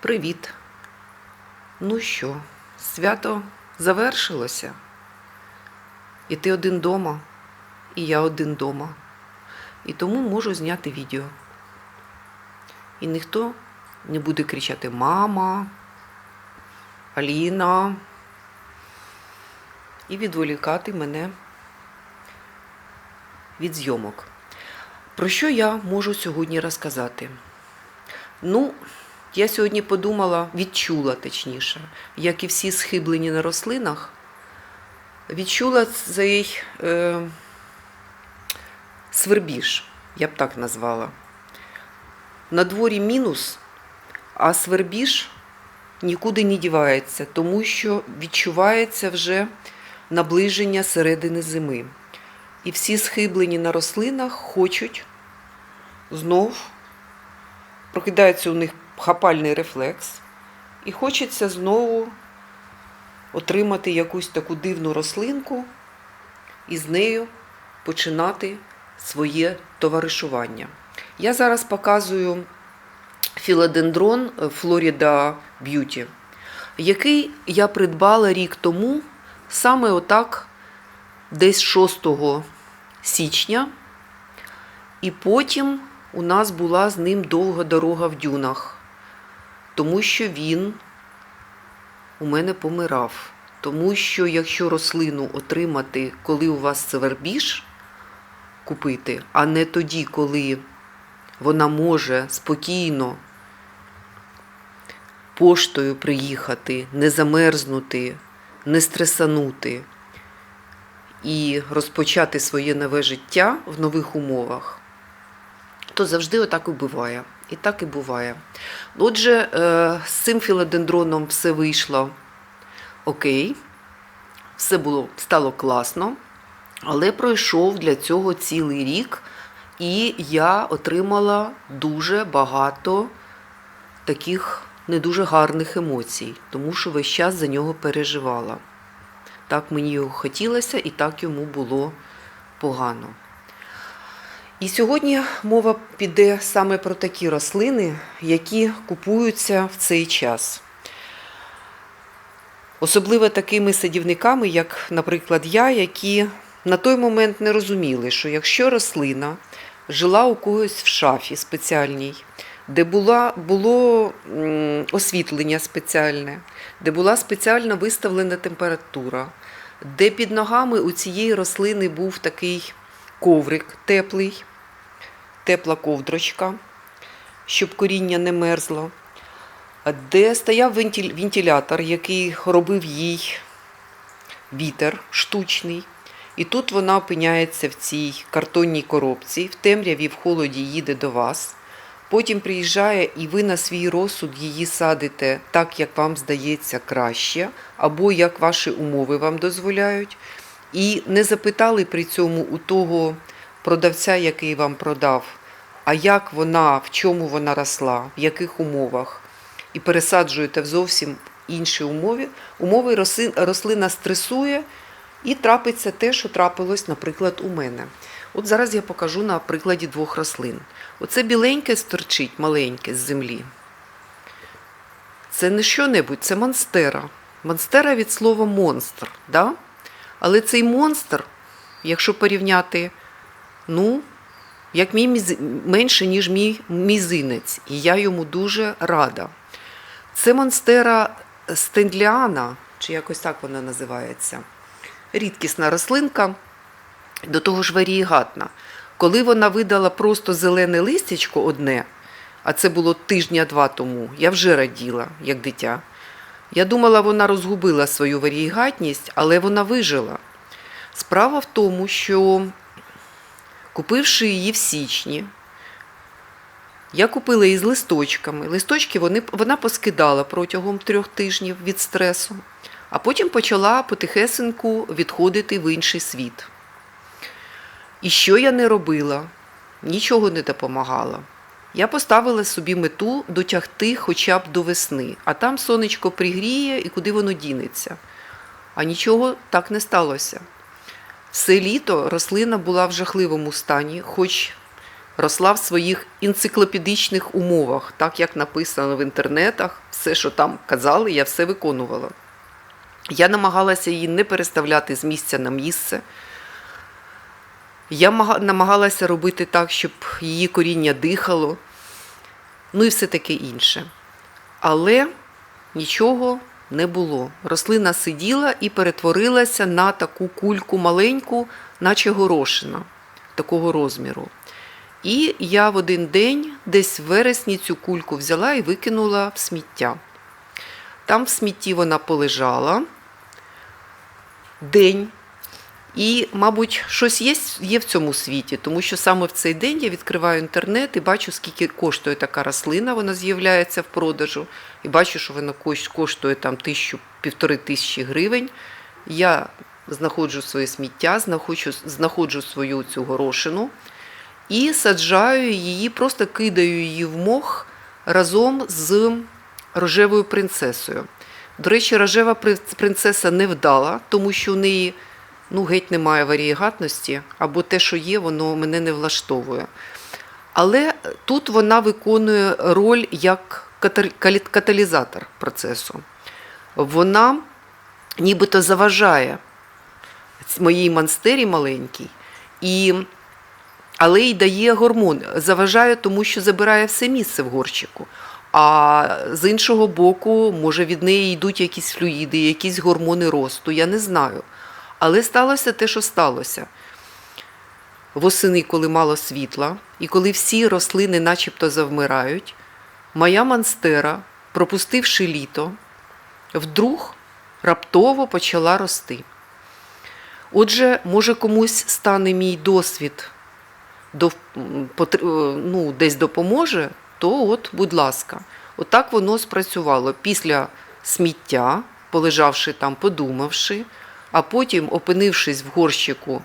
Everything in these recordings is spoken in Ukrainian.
Привіт. Ну що, свято завершилося. І ти один дома, і я один дома. І тому можу зняти відео. І ніхто не буде кричати Мама, Аліна і відволікати мене від зйомок. Про що я можу сьогодні розказати? Ну, я сьогодні подумала, відчула точніше, як і всі схиблені на рослинах, відчула цей е, свербіж, я б так назвала. На дворі мінус, а свербіж нікуди не дівається, тому що відчувається вже наближення середини зими. І всі схиблені на рослинах хочуть знов прокидається у них хапальний рефлекс, і хочеться знову отримати якусь таку дивну рослинку і з нею починати своє товаришування. Я зараз показую філодендрон Florida Beauty, який я придбала рік тому, саме отак, десь 6 січня, і потім у нас була з ним довга дорога в дюнах, тому що він у мене помирав. Тому що якщо рослину отримати, коли у вас це купити, а не тоді, коли вона може спокійно поштою приїхати, не замерзнути, не стресанути і розпочати своє нове життя в нових умовах, то завжди отак і буває. І так і буває. Отже, е, з цим філодендроном все вийшло окей, все було, стало класно, але пройшов для цього цілий рік, і я отримала дуже багато таких не дуже гарних емоцій, тому що весь час за нього переживала. Так мені його хотілося, і так йому було погано. І сьогодні мова піде саме про такі рослини, які купуються в цей час. Особливо такими садівниками, як, наприклад, я, які на той момент не розуміли, що якщо рослина жила у когось в шафі спеціальній, де була, було освітлення спеціальне, де була спеціально виставлена температура, де під ногами у цієї рослини був такий коврик теплий, тепла ковдрочка, щоб коріння не мерзло, де стояв вентилятор, який робив їй вітер штучний. І тут вона опиняється в цій картонній коробці, в темряві, в холоді їде до вас. Потім приїжджає, і ви на свій розсуд її садите так, як вам здається краще, або як ваші умови вам дозволяють. І не запитали при цьому у того продавця, який вам продав, а як вона, в чому вона росла, в яких умовах, і пересаджуєте в зовсім інші умови, умови рослина стресує, і трапиться те, що трапилось, наприклад, у мене. От зараз я покажу на прикладі двох рослин. Оце біленьке сторчить, маленьке з землі. Це не що-небудь, це монстера. Монстера від слова монстр. Да? Але цей монстр, якщо порівняти, ну, як мій міз... менше, ніж мій мізинець, і я йому дуже рада. Це монстера стендліана, чи якось так вона називається. Рідкісна рослинка, до того ж варієгатна. Коли вона видала просто зелене листячко одне, а це було тижня-два тому, я вже раділа, як дитя. Я думала, вона розгубила свою варієгатність, але вона вижила. Справа в тому, що купивши її в січні, я купила її з листочками. Листочки вони, вона поскидала протягом трьох тижнів від стресу, а потім почала потихесеньку відходити в інший світ. І що я не робила? Нічого не допомагала. Я поставила собі мету дотягти хоча б до весни, а там сонечко пригріє і куди воно дінеться. А нічого так не сталося. Все літо рослина була в жахливому стані, хоч росла в своїх енциклопедичних умовах, так як написано в інтернетах, все, що там казали, я все виконувала. Я намагалася її не переставляти з місця на місце. Я намагалася робити так, щоб її коріння дихало, ну і все таке інше. Але нічого не було. Рослина сиділа і перетворилася на таку кульку маленьку, наче горошина, такого розміру. І я в один день, десь в вересні, цю кульку взяла і викинула в сміття. Там в смітті вона полежала день. І, мабуть, щось є, є в цьому світі, тому що саме в цей день я відкриваю інтернет і бачу, скільки коштує така рослина, вона з'являється в продажу. І бачу, що вона коштує там тисячу, півтори тисячі гривень. Я знаходжу своє сміття, знаходжу, знаходжу свою цю горошину і саджаю її, просто кидаю її в мох разом з рожевою принцесою. До речі, рожева принцеса не вдала, тому що в неї ну, геть немає варієгатності, або те, що є, воно мене не влаштовує. Але тут вона виконує роль як каталізатор процесу. Вона нібито заважає моїй монстері маленькій, і, але й дає гормон. Заважає, тому що забирає все місце в горщику. А з іншого боку, може, від неї йдуть якісь флюїди, якісь гормони росту, я не знаю. Але сталося те, що сталося. Восени, коли мало світла, і коли всі рослини начебто завмирають, моя монстера, пропустивши літо, вдруг раптово почала рости. Отже, може комусь стане мій досвід ну, десь допоможе, то от, будь ласка, отак воно спрацювало після сміття, полежавши там, подумавши, а потім, опинившись в горщику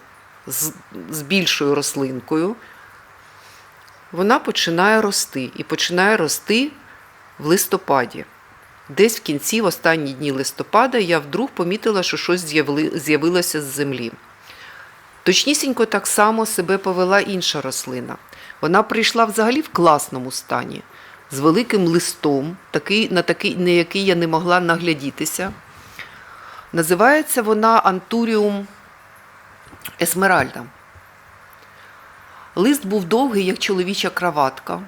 з, з більшою рослинкою, вона починає рости і починає рости в листопаді. Десь в кінці, в останні дні листопада, я вдруг помітила, що щось з'явилося з землі. Точнісінько так само себе повела інша рослина. Вона прийшла взагалі в класному стані, з великим листом, такий, на, такий, на який я не могла наглядітися. Називається вона Антуріум Есмеральда. Лист був довгий, як чоловіча краватка,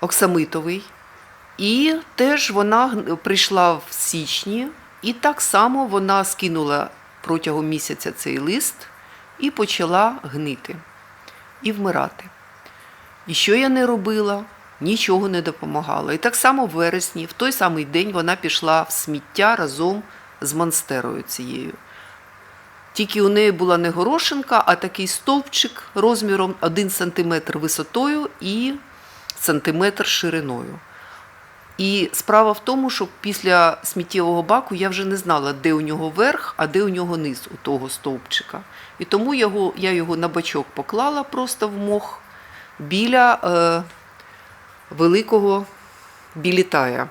оксамитовий. І теж вона прийшла в січні, і так само вона скинула протягом місяця цей лист і почала гнити і вмирати. І що я не робила, нічого не допомагало. І так само в вересні, в той самий день, вона пішла в сміття разом з монстерою цією. Тільки у неї була не горошинка, а такий стовпчик розміром 1 см висотою і сантиметр шириною. І справа в тому, що після сміттєвого баку я вже не знала, де у нього верх, а де у нього низ у того стовпчика. І тому його, я його на бачок поклала просто в мох біля е, великого білітая.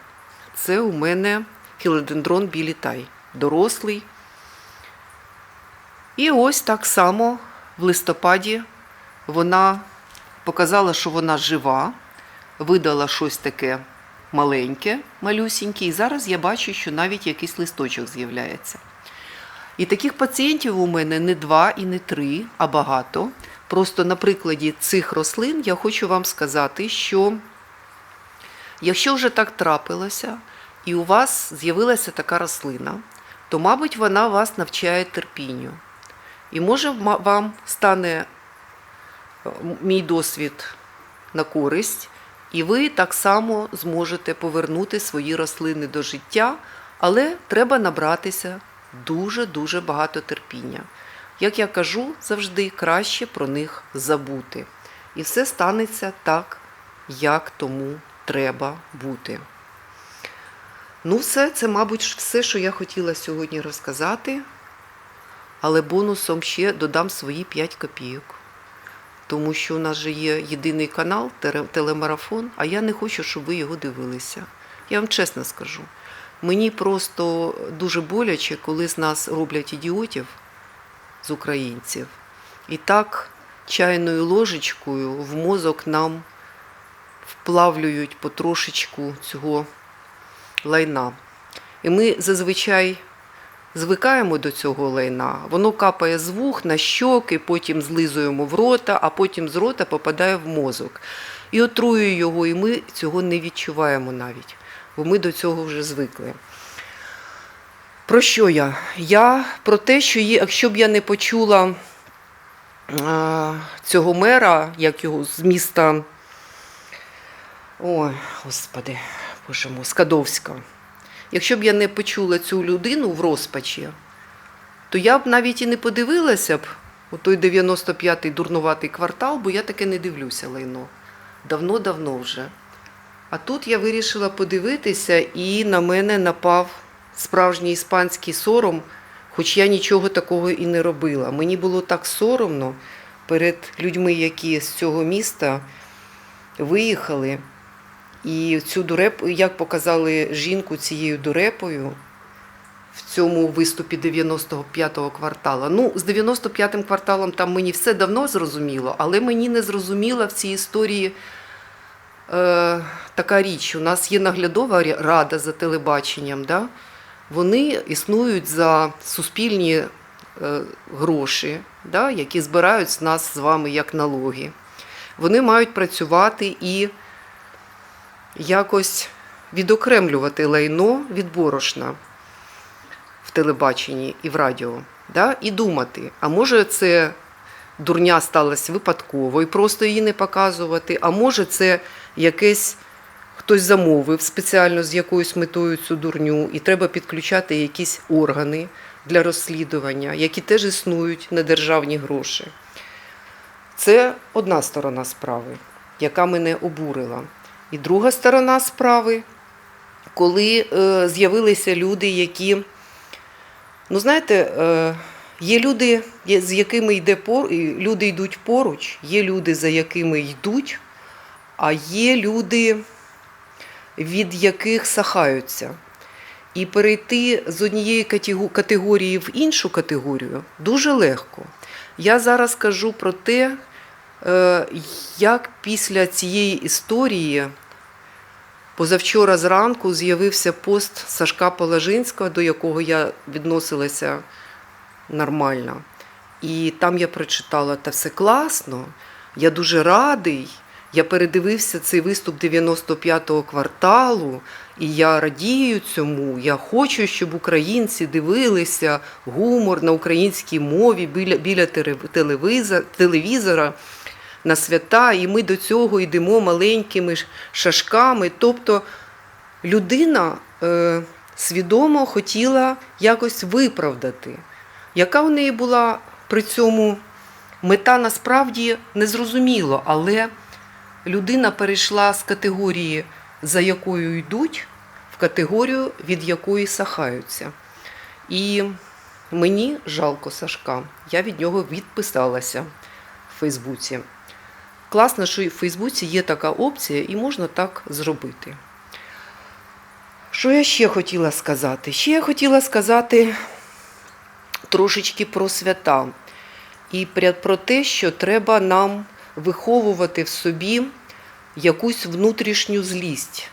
Це у мене філодендрон білітай, дорослий. І ось так само в листопаді вона показала, що вона жива, видала щось таке маленьке, малюсіньке, і зараз я бачу, що навіть якийсь листочок з'являється. І таких пацієнтів у мене не два і не три, а багато. Просто на прикладі цих рослин я хочу вам сказати, що якщо вже так трапилося, і у вас з'явилася така рослина, то, мабуть, вона вас навчає терпінню. І може вам стане е, мій досвід на користь, і ви так само зможете повернути свої рослини до життя, але треба набратися дуже-дуже багато терпіння. Як я кажу, завжди краще про них забути. І все станеться так, як тому треба бути. Ну, все, це, мабуть, все, що я хотіла сьогодні розказати. Але бонусом ще додам свої 5 копійок. Тому що у нас же є єдиний канал, телемарафон, а я не хочу, щоб ви його дивилися. Я вам чесно скажу. Мені просто дуже боляче, коли з нас роблять ідіотів, з українців. І так чайною ложечкою в мозок нам вплавлюють потрошечку цього лайна. І ми зазвичай звикаємо до цього лайна. Воно капає з вух на щоки, потім злизуємо в рота, а потім з рота попадає в мозок. І отруює його, і ми цього не відчуваємо навіть, бо ми до цього вже звикли. Про що я? Я про те, що є, якщо б я не почула а, цього мера, як його з міста. Ой, господи, боже мой, Скадовська. Якщо б я не почула цю людину в розпачі, то я б навіть і не подивилася б у той 95-й дурнуватий квартал, бо я таке не дивлюся лайно. Давно-давно вже. А тут я вирішила подивитися, і на мене напав справжній іспанський сором, хоч я нічого такого і не робила. Мені було так соромно перед людьми, які з цього міста виїхали. І цю дурепу, як показали жінку цією дурепою в цьому виступі 95-го квартала. Ну, з 95-м кварталом там мені все давно зрозуміло, але мені не зрозуміла в цій історії е, така річ. У нас є наглядова рада за телебаченням. Да? Вони існують за суспільні е, гроші, да? які збирають з нас з вами як налоги. Вони мають працювати і якось відокремлювати лайно від борошна в телебаченні і в радіо, да? і думати, а може це дурня сталася випадково і просто її не показувати, а може це якесь хтось замовив спеціально з якоюсь метою цю дурню, і треба підключати якісь органи для розслідування, які теж існують на державні гроші. Це одна сторона справи, яка мене обурила. І друга сторона справи, коли е, з'явилися люди, які, ну знаєте, е, є люди, з якими йде пор, люди йдуть поруч, є люди, за якими йдуть, а є люди, від яких сахаються. І перейти з однієї категорії в іншу категорію дуже легко. Я зараз кажу про те, як після цієї історії позавчора зранку з'явився пост Сашка Положинського, до якого я відносилася нормально. І там я прочитала, та все класно, я дуже радий. Я передивився цей виступ 95-го кварталу, і я радію цьому. Я хочу, щоб українці дивилися гумор на українській мові біля, біля телевізора на свята, і ми до цього йдемо маленькими ш- шажками. Тобто людина е, свідомо хотіла якось виправдати. Яка в неї була при цьому мета насправді незрозуміло, але людина перейшла з категорії, за якою йдуть, в категорію, від якої сахаються. І мені жалко Сашка. Я від нього відписалася в Фейсбуці. Класно, що і в Фейсбуці є така опція, і можна так зробити. Що я ще хотіла сказати? Ще я хотіла сказати трошечки про свята і про те, що треба нам виховувати в собі якусь внутрішню злість,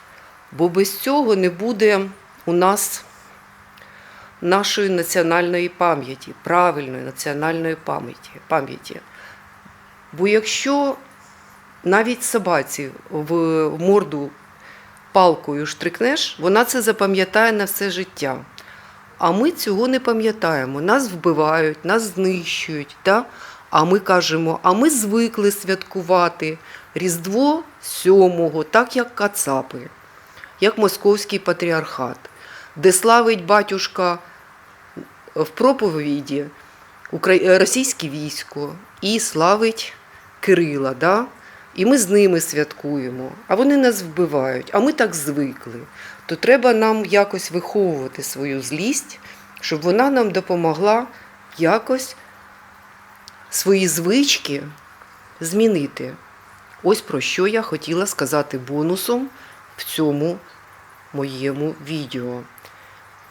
бо без цього не буде у нас нашої національної пам'яті, правильної національної пам'яті. пам'яті. Бо якщо навіть собаці в морду палкою штрикнеш, вона це запам'ятає на все життя. А ми цього не пам'ятаємо. Нас вбивають, нас знищують. Да? А ми кажемо, а ми звикли святкувати Різдво сьомого, так як Кацапи, як Московський патріархат, де славить батюшка в проповіді російське військо і славить Кирила. Да? І ми з ними святкуємо, а вони нас вбивають, а ми так звикли. То треба нам якось виховувати свою злість, щоб вона нам допомогла якось свої звички змінити. Ось про що я хотіла сказати бонусом в цьому моєму відео.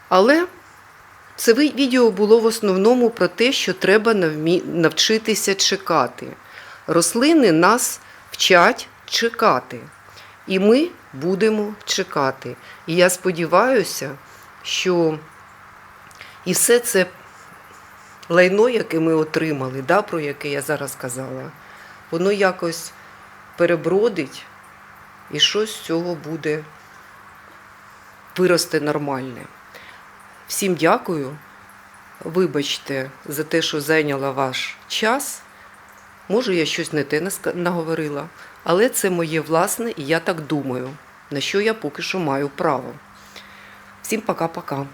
Але це відео було в основному про те, що треба навчитися чекати. Рослини нас вчать чекати. І ми будемо чекати. І я сподіваюся, що і все це лайно, яке ми отримали, да, про яке я зараз казала, воно якось перебродить і щось з цього буде виросте нормальне. Всім дякую. Вибачте за те, що зайняла ваш час. Може, я щось не те наговорила, але це моє власне, і я так думаю, на що я поки що маю право. Всім пока-пока.